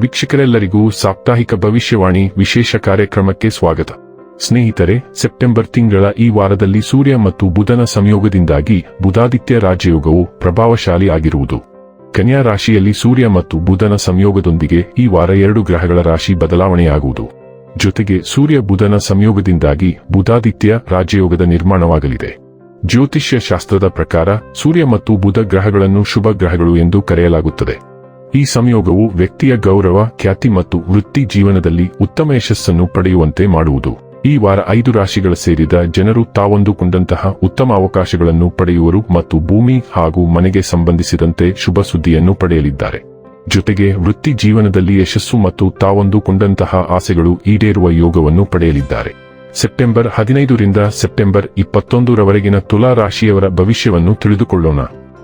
ವೀಕ್ಷಕರೆಲ್ಲರಿಗೂ ಸಾಪ್ತಾಹಿಕ ಭವಿಷ್ಯವಾಣಿ ವಿಶೇಷ ಕಾರ್ಯಕ್ರಮಕ್ಕೆ ಸ್ವಾಗತ. ಸ್ನೇಹಿತರೆ, ಸೆಪ್ಟೆಂಬರ್ ತಿಂಗಳ ಈ ವಾರದಲ್ಲಿ ಸೂರ್ಯ ಮತ್ತು ಬುಧನ ಸಂಯೋಗದಿಂದಾಗಿ ಬುಧಾದಿತ್ಯ ರಾಜಯೋಗವು ಪ್ರಭಾವಶಾಲಿ ಆಗಿರುವುದು. ಕನ್ಯಾ ರಾಶಿಯಲ್ಲಿ ಸೂರ್ಯ ಮತ್ತು ಬುಧನ ಸಂಯೋಗದೊಂದಿಗೆ ಈ ವಾರ ಎರಡು ಗ್ರಹಗಳ ರಾಶಿ ಬದಲಾವಣೆಯಾಗುವುದು. ಜೊತೆಗೆ ಸೂರ್ಯ ಬುಧನ ಸಂಯೋಗದಿಂದಾಗಿ ಬುಧಾದಿತ್ಯ ರಾಜಯೋಗದ ನಿರ್ಮಾಣವಾಗಲಿದೆ. ಜ್ಯೋತಿಷ್ಯ ಶಾಸ್ತ್ರದ ಪ್ರಕಾರ ಸೂರ್ಯ ಮತ್ತು ಬುಧ ಗ್ರಹಗಳನ್ನು ಶುಭ ಗ್ರಹಗಳು ಎಂದು ಕರೆಯಲಾಗುತ್ತದೆ. ಈ ಸಂಯೋಗವು ವ್ಯಕ್ತಿಯ ಗೌರವ, ಖ್ಯಾತಿ ಮತ್ತು ವೃತ್ತಿ ಜೀವನದಲ್ಲಿ ಉತ್ತಮ ಯಶಸ್ಸನ್ನು ಪಡೆಯುವಂತೆ ಮಾಡುವುದು. ಈ ವಾರ ಐದು ರಾಶಿಗಳ ಸೇರಿದ ಜನರು ತಾವೊಂದುಕೊಂಡಂತಹ ಉತ್ತಮ ಅವಕಾಶಗಳನ್ನು ಪಡೆಯುವರು ಮತ್ತು ಭೂಮಿ ಹಾಗೂ ಮನೆಗೆ ಸಂಬಂಧಿಸಿದಂತೆ ಶುಭ ಸುದ್ದಿಯನ್ನು ಪಡೆಯಲಿದ್ದಾರೆ. ಜೊತೆಗೆ ವೃತ್ತಿ ಜೀವನದಲ್ಲಿ ಯಶಸ್ಸು ಮತ್ತು ತಾವೊಂದುಕೊಂಡಂತಹ ಆಸೆಗಳು ಈಡೇರುವ ಯೋಗವನ್ನು ಪಡೆಯಲಿದ್ದಾರೆ. ಸೆಪ್ಟೆಂಬರ್ ಹದಿನೈದರಿಂದ ಸೆಪ್ಟೆಂಬರ್ ಇಪ್ಪತ್ತೊಂದರವರೆಗಿನ ತುಲಾ ರಾಶಿಯವರ ಭವಿಷ್ಯವನ್ನು ತಿಳಿದುಕೊಳ್ಳೋಣ.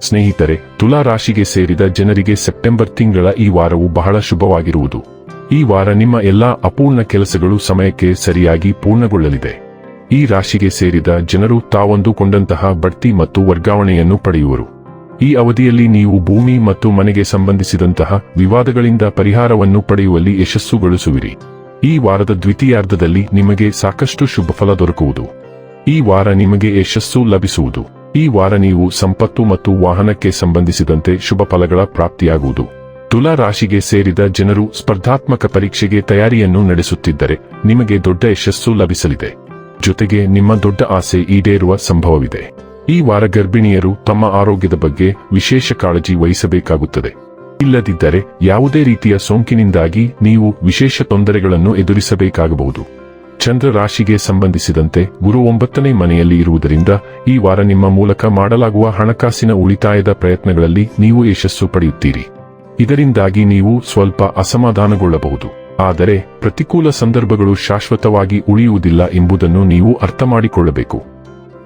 ಸ್ನೇಹಿತರೆ, ತುಲಾ ರಾಶಿಗೆ ಸೇರಿದ ಜನರಿಗೆ ಸೆಪ್ಟೆಂಬರ್ ತಿಂಗಳ ಈ ವಾರವು ಬಹಳ ಶುಭವಾಗಿರುವುದು. ಈ ವಾರ ನಿಮ್ಮ ಎಲ್ಲಾ ಅಪೂರ್ಣ ಕೆಲಸಗಳು ಸಮಯಕ್ಕೆ ಸರಿಯಾಗಿ ಪೂರ್ಣಗೊಳ್ಳಲಿದೆ. ಈ ರಾಶಿಗೆ ಸೇರಿದ ಜನರು ತಾವೊಂದುಕೊಂಡಂತಹ ಬಡ್ತಿ ಮತ್ತು ವರ್ಗಾವಣೆಯನ್ನು ಪಡೆಯುವರು. ಈ ಅವಧಿಯಲ್ಲಿ ನೀವು ಭೂಮಿ ಮತ್ತು ಮನೆಗೆ ಸಂಬಂಧಿಸಿದಂತಹ ವಿವಾದಗಳಿಂದ ಪರಿಹಾರವನ್ನು ಪಡೆಯುವಲ್ಲಿ ಯಶಸ್ಸುಗೊಳಿಸುವಿರಿ. ಈ ವಾರದ ದ್ವಿತೀಯಾರ್ಧದಲ್ಲಿ ನಿಮಗೆ ಸಾಕಷ್ಟು ಶುಭಫಲ ದೊರಕುವುದು. ಈ ವಾರ ನಿಮಗೆ ಯಶಸ್ಸು ಲಭಿಸುವುದು. ಈ ವಾರ ನೀವು ಸಂಪತ್ತು ಮತ್ತು ವಾಹನಕ್ಕೆ ಸಂಬಂಧಿಸಿದಂತೆ ಶುಭ ಫಲಗಳ ಪ್ರಾಪ್ತಿಯಾಗುವುದು. ತುಲಾ ರಾಶಿಗೆ ಸೇರಿದ ಜನರು ಸ್ಪರ್ಧಾತ್ಮಕ ಪರೀಕ್ಷೆಗೆ ತಯಾರಿಯನ್ನು ನಡೆಸುತ್ತಿದ್ದರೆ ನಿಮಗೆ ದೊಡ್ಡ ಯಶಸ್ಸು ಲಭಿಸಲಿದೆ. ಜೊತೆಗೆ ನಿಮ್ಮ ದೊಡ್ಡ ಆಸೆ ಈಡೇರುವ ಸಂಭವವಿದೆ. ಈ ವಾರ ಗರ್ಭಿಣಿಯರು ತಮ್ಮ ಆರೋಗ್ಯದ ಬಗ್ಗೆ ವಿಶೇಷ ಕಾಳಜಿ ವಹಿಸಬೇಕಾಗುತ್ತದೆ. ಇಲ್ಲದಿದ್ದರೆ ಯಾವುದೇ ರೀತಿಯ ಸೋಂಕಿನಿಂದಾಗಿ ನೀವು ವಿಶೇಷ ತೊಂದರೆಗಳನ್ನು ಎದುರಿಸಬೇಕಾಗಬಹುದು. ಚಂದ್ರ ರಾಶಿಗೆ ಸಂಬಂಧಿಸಿದಂತೆ ಗುರು ಒಂಬತ್ತನೇ ಮನೆಯಲ್ಲಿ ಇರುವುದರಿಂದ ಈ ವಾರ ನಿಮ್ಮ ಮೂಲಕ ಮಾಡಲಾಗುವ ಹಣಕಾಸಿನ ಉಳಿತಾಯದ ಪ್ರಯತ್ನಗಳಲ್ಲಿ ನೀವು ಯಶಸ್ಸು ಪಡೆಯುತ್ತೀರಿ. ಇದರಿಂದಾಗಿ ನೀವು ಸ್ವಲ್ಪ ಅಸಮಾಧಾನಗೊಳ್ಳಬಹುದು. ಆದರೆ ಪ್ರತಿಕೂಲ ಸಂದರ್ಭಗಳು ಶಾಶ್ವತವಾಗಿ ಉಳಿಯುವುದಿಲ್ಲ ಎಂಬುದನ್ನು ನೀವು ಅರ್ಥ ಮಾಡಿಕೊಳ್ಳಬೇಕು.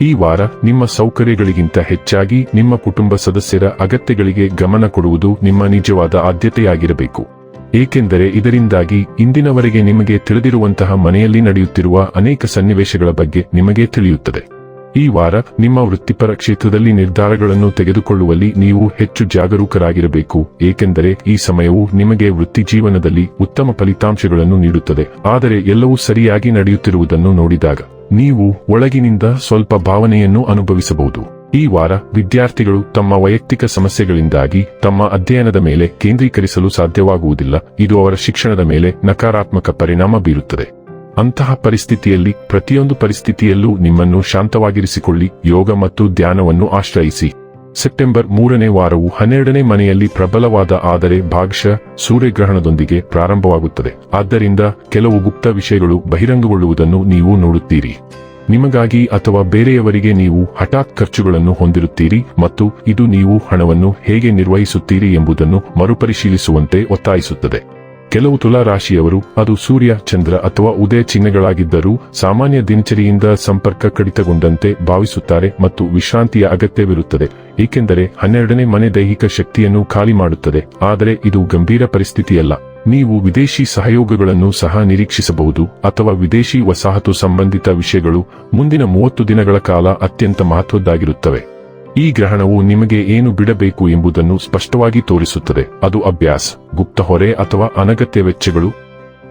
ಈ ವಾರ ನಿಮ್ಮ ಸೌಕರ್ಯಗಳಿಗಿಂತ ಹೆಚ್ಚಾಗಿ ನಿಮ್ಮ ಕುಟುಂಬ ಸದಸ್ಯರ ಅಗತ್ಯಗಳಿಗೆ ಗಮನ ಕೊಡುವುದು ನಿಮ್ಮ ನಿಜವಾದ ಆದ್ಯತೆಯಾಗಿರಬೇಕು. ಏಕೆಂದರೆ ಇದರಿಂದಾಗಿ ಇಂದಿನವರೆಗೆ ನಿಮಗೆ ತಿಳಿದಿರುವಂತಹ ಮನೆಯಲ್ಲಿ ನಡೆಯುತ್ತಿರುವ ಅನೇಕ ಸನ್ನಿವೇಶಗಳ ಬಗ್ಗೆ ನಿಮಗೆ ತಿಳಿಯುತ್ತದೆ. ಈ ವಾರ ನಿಮ್ಮ ವೃತ್ತಿಪರ ಕ್ಷೇತ್ರದಲ್ಲಿ ನಿರ್ಧಾರಗಳನ್ನು ತೆಗೆದುಕೊಳ್ಳುವಲ್ಲಿ ನೀವು ಹೆಚ್ಚು ಜಾಗರೂಕರಾಗಿರಬೇಕು, ಏಕೆಂದರೆ ಈ ಸಮಯವು ನಿಮಗೆ ವೃತ್ತಿ ಜೀವನದಲ್ಲಿ ಉತ್ತಮ ಫಲಿತಾಂಶಗಳನ್ನು ನೀಡುತ್ತದೆ. ಆದರೆ ಎಲ್ಲವೂ ಸರಿಯಾಗಿ ನಡೆಯುತ್ತಿರುವುದನ್ನು ನೋಡಿದಾಗ ನೀವು ಒಳಗಿನಿಂದ ಸ್ವಲ್ಪ ಭಾವನೆಯನ್ನು ಅನುಭವಿಸಬಹುದು. ಈ ವಾರ ವಿದ್ಯಾರ್ಥಿಗಳು ತಮ್ಮ ವೈಯಕ್ತಿಕ ಸಮಸ್ಯೆಗಳಿಂದಾಗಿ ತಮ್ಮ ಅಧ್ಯಯನದ ಮೇಲೆ ಕೇಂದ್ರೀಕರಿಸಲು ಸಾಧ್ಯವಾಗುವುದಿಲ್ಲ. ಇದು ಅವರ ಶಿಕ್ಷಣದ ಮೇಲೆ ನಕಾರಾತ್ಮಕ ಪರಿಣಾಮ ಬೀರುತ್ತದೆ. ಅಂತಹ ಪರಿಸ್ಥಿತಿಯಲ್ಲಿ ಪ್ರತಿಯೊಂದು ಪರಿಸ್ಥಿತಿಯಲ್ಲೂ ನಿಮ್ಮನ್ನು ಶಾಂತವಾಗಿರಿಸಿಕೊಳ್ಳಿ. ಯೋಗ ಮತ್ತು ಧ್ಯಾನವನ್ನು ಆಶ್ರಯಿಸಿ. ಸೆಪ್ಟೆಂಬರ್ ಮೂರನೇ ವಾರವು ಹನ್ನೆರಡನೇ ಮನೆಯಲ್ಲಿ ಪ್ರಬಲವಾದ ಆದರೆ ಭಾಗಶಃ ಸೂರ್ಯಗ್ರಹಣದೊಂದಿಗೆ ಪ್ರಾರಂಭವಾಗುತ್ತದೆ. ಆದ್ದರಿಂದ ಕೆಲವು ಗುಪ್ತ ವಿಷಯಗಳು ಬಹಿರಂಗಗೊಳ್ಳುವುದನ್ನು ನೀವು ನೋಡುತ್ತೀರಿ. ನಿಮಗಾಗಿ ಅಥವಾ ಬೇರೆಯವರಿಗೆ ನೀವು ಹಠಾತ್ ಖರ್ಚುಗಳನ್ನು ಹೊಂದಿರುತ್ತೀರಿ ಮತ್ತು ಇದು ನೀವು ಹಣವನ್ನು ಹೇಗೆ ನಿರ್ವಹಿಸುತ್ತೀರಿ ಎಂಬುದನ್ನು ಮರುಪರಿಶೀಲಿಸುವಂತೆ ಒತ್ತಾಯಿಸುತ್ತದೆ. ಕೆಲವು ತುಲಾ ರಾಶಿಯವರು ಅದು ಸೂರ್ಯ, ಚಂದ್ರ ಅಥವಾ ಉದಯ ಚಿಹ್ನೆಗಳಾಗಿದ್ದರೂ ಸಾಮಾನ್ಯ ದಿನಚರಿಯಿಂದ ಸಂಪರ್ಕ ಕಡಿತಗೊಂಡಂತೆ ಭಾವಿಸುತ್ತಾರೆ ಮತ್ತು ವಿಶ್ರಾಂತಿಯ ಅಗತ್ಯವಿರುತ್ತದೆ, ಏಕೆಂದರೆ ಹನ್ನೆರಡನೇ ಮನೆ ದೈಹಿಕ ಶಕ್ತಿಯನ್ನು ಖಾಲಿ ಮಾಡುತ್ತದೆ, ಆದರೆ ಇದು ಗಂಭೀರ ಪರಿಸ್ಥಿತಿಯಲ್ಲ. ನೀವು ವಿದೇಶಿ ಸಹಯೋಗಗಳನ್ನು ಸಹ ನಿರೀಕ್ಷಿಸಬಹುದು ಅಥವಾ ವಿದೇಶಿ ವಸಾಹತು ಸಂಬಂಧಿತ ವಿಷಯಗಳು ಮುಂದಿನ ಮೂವತ್ತು ದಿನಗಳ ಕಾಲ ಅತ್ಯಂತ ಮಹತ್ವದ್ದಾಗಿರುತ್ತವೆ. ಈ ಗ್ರಹಣವು ನಿಮಗೆ ಏನು ಬಿಡಬೇಕು ಎಂಬುದನ್ನು ಸ್ಪಷ್ಟವಾಗಿ ತೋರಿಸುತ್ತದೆ. ಅದು ಅಭ್ಯಾಸ, ಗುಪ್ತ ಹೊರೆ ಅಥವಾ ಅನಗತ್ಯ ವೆಚ್ಚಗಳು.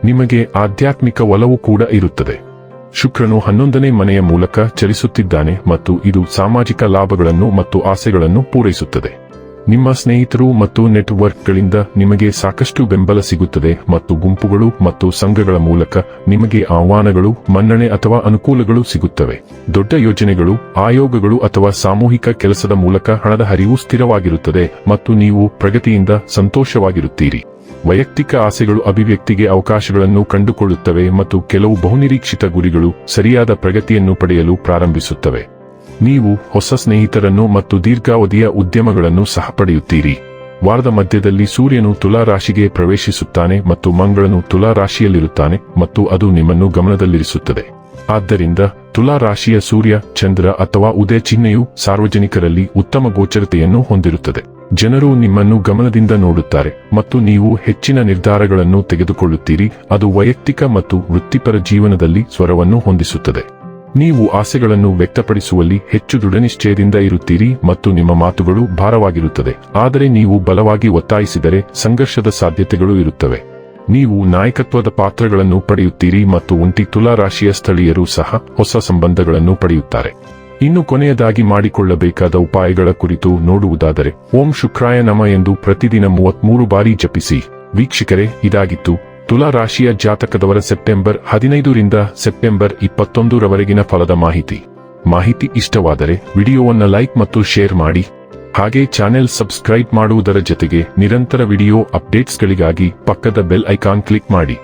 ನಿಮಗೆ ಆಧ್ಯಾತ್ಮಿಕ ಒಲವು ಕೂಡ ಇರುತ್ತದೆ. ಶುಕ್ರನು ಹನ್ನೊಂದನೇ ಮನೆಯ ಮೂಲಕ ಚಲಿಸುತ್ತಿದ್ದಾನೆ ಮತ್ತು ಇದು ಸಾಮಾಜಿಕ ಲಾಭಗಳನ್ನು ಮತ್ತು ಆಸೆಗಳನ್ನು ಪೂರೈಸುತ್ತದೆ. ನಿಮ್ಮ ಸ್ನೇಹಿತರು ಮತ್ತು ನೆಟ್ವರ್ಕ್ಗಳಿಂದ ನಿಮಗೆ ಸಾಕಷ್ಟು ಬೆಂಬಲ ಸಿಗುತ್ತದೆ ಮತ್ತು ಗುಂಪುಗಳು ಮತ್ತು ಸಂಘಗಳ ಮೂಲಕ ನಿಮಗೆ ಆಹ್ವಾನಗಳು, ಮನ್ನಣೆ ಅಥವಾ ಅನುಕೂಲಗಳು ಸಿಗುತ್ತವೆ. ದೊಡ್ಡ ಯೋಜನೆಗಳು, ಆಯೋಗಗಳು ಅಥವಾ ಸಾಮೂಹಿಕ ಕೆಲಸದ ಮೂಲಕ ಹಣದ ಹರಿವು ಸ್ಥಿರವಾಗಿರುತ್ತದೆ ಮತ್ತು ನೀವು ಪ್ರಗತಿಯಿಂದ ಸಂತೋಷವಾಗಿರುತ್ತೀರಿ. ವೈಯಕ್ತಿಕ ಆಸೆಗಳು ಅಭಿವ್ಯಕ್ತಿಗೆ ಅವಕಾಶಗಳನ್ನು ಕಂಡುಕೊಳ್ಳುತ್ತವೆ ಮತ್ತು ಕೆಲವು ಬಹುನಿರೀಕ್ಷಿತ ಗುರಿಗಳು ಸರಿಯಾದ ಪ್ರಗತಿಯನ್ನು ಪಡೆಯಲು ಪ್ರಾರಂಭಿಸುತ್ತವೆ. ನೀವು ಹೊಸ ಸ್ನೇಹಿತರನ್ನು ಮತ್ತು ದೀರ್ಘಾವಧಿಯ ಉದ್ಯಮಗಳನ್ನು ಸಹ ಪಡೆಯುತ್ತೀರಿ. ವಾರದ ಮಧ್ಯದಲ್ಲಿ ಸೂರ್ಯನು ತುಲಾ ರಾಶಿಗೆ ಪ್ರವೇಶಿಸುತ್ತಾನೆ ಮತ್ತು ಮಂಗಳನು ತುಲಾ ರಾಶಿಯಲ್ಲಿರುತ್ತಾನೆ ಮತ್ತು ಅದು ನಿಮ್ಮನ್ನು ಗಮನದಲ್ಲಿರಿಸುತ್ತದೆ. ಆದ್ದರಿಂದ ತುಲಾ ರಾಶಿಯ ಸೂರ್ಯ, ಚಂದ್ರ ಅಥವಾ ಉದಯ ಚಿಹ್ನೆಯು ಸಾರ್ವಜನಿಕರಲ್ಲಿ ಉತ್ತಮ ಗೋಚರತೆಯನ್ನು ಹೊಂದಿರುತ್ತದೆ. ಜನರು ನಿಮ್ಮನ್ನು ಗಮನದಿಂದ ನೋಡುತ್ತಾರೆ ಮತ್ತು ನೀವು ಹೆಚ್ಚಿನ ನಿರ್ಧಾರಗಳನ್ನು ತೆಗೆದುಕೊಳ್ಳುತ್ತೀರಿ. ಅದು ವೈಯಕ್ತಿಕ ಮತ್ತು ವೃತ್ತಿಪರ ಜೀವನದಲ್ಲಿ ಸ್ವರವನ್ನು ಹೊಂದಿಸುತ್ತದೆ. ನೀವು ಆಸೆಗಳನ್ನು ವ್ಯಕ್ತಪಡಿಸುವಲ್ಲಿ ಹೆಚ್ಚು ದೃಢನಿಶ್ಚಯದಿಂದ ಇರುತ್ತೀರಿ ಮತ್ತು ನಿಮ್ಮ ಮಾತುಗಳು ಭಾರವಾಗಿರುತ್ತದೆ. ಆದರೆ ನೀವು ಬಲವಾಗಿ ಒತ್ತಾಯಿಸಿದರೆ ಸಂಘರ್ಷದ ಸಾಧ್ಯತೆಗಳು ಇರುತ್ತವೆ. ನೀವು ನಾಯಕತ್ವದ ಪಾತ್ರಗಳನ್ನು ಪಡೆಯುತ್ತೀರಿ ಮತ್ತು ಒಂಟಿ ತುಲಾ ರಾಶಿಯ ಸ್ಥಳೀಯರು ಸಹ ಹೊಸ ಸಂಬಂಧಗಳನ್ನು ಪಡೆಯುತ್ತಾರೆ. ಇನ್ನು ಕೊನೆಯದಾಗಿ ಮಾಡಿಕೊಳ್ಳಬೇಕಾದ ಉಪಾಯಗಳ ಕುರಿತು ನೋಡುವುದಾದರೆ, ಓಂ ಶುಕ್ರಾಯ ನಮ ಎಂದು ಪ್ರತಿದಿನ ಮೂವತ್ಮೂರು ಬಾರಿ ಜಪಿಸಿ. ವೀಕ್ಷಕರೇ, ಇದಾಗಿತ್ತು. ತುಲಾ ರಾಶಿಯ ಜಾತಕದವರ ಸೆಪ್ಟೆಂಬರ್ ಹದಿನೈದರಿಂದ ಸೆಪ್ಟೆಂಬರ್ ಇಪ್ಪತ್ತೊಂದರವರೆಗಿನ ಫಲದ ಮಾಹಿತಿ. ಮಾಹಿತಿ ಇಷ್ಟವಾದರೆ ವಿಡಿಯೋವನ್ನು ಲೈಕ್ ಮತ್ತು ಶೇರ್ ಮಾಡಿ. ಹಾಗೆ ಚಾನೆಲ್ ಸಬ್ಸ್ಕ್ರೈಬ್ ಮಾಡುವುದರ ಜೊತೆಗೆ ನಿರಂತರ ವಿಡಿಯೋ ಅಪ್ಡೇಟ್ಸ್ಗಳಿಗಾಗಿ ಪಕ್ಕದ ಬೆಲ್ ಐಕಾನ್ ಕ್ಲಿಕ್ ಮಾಡಿ.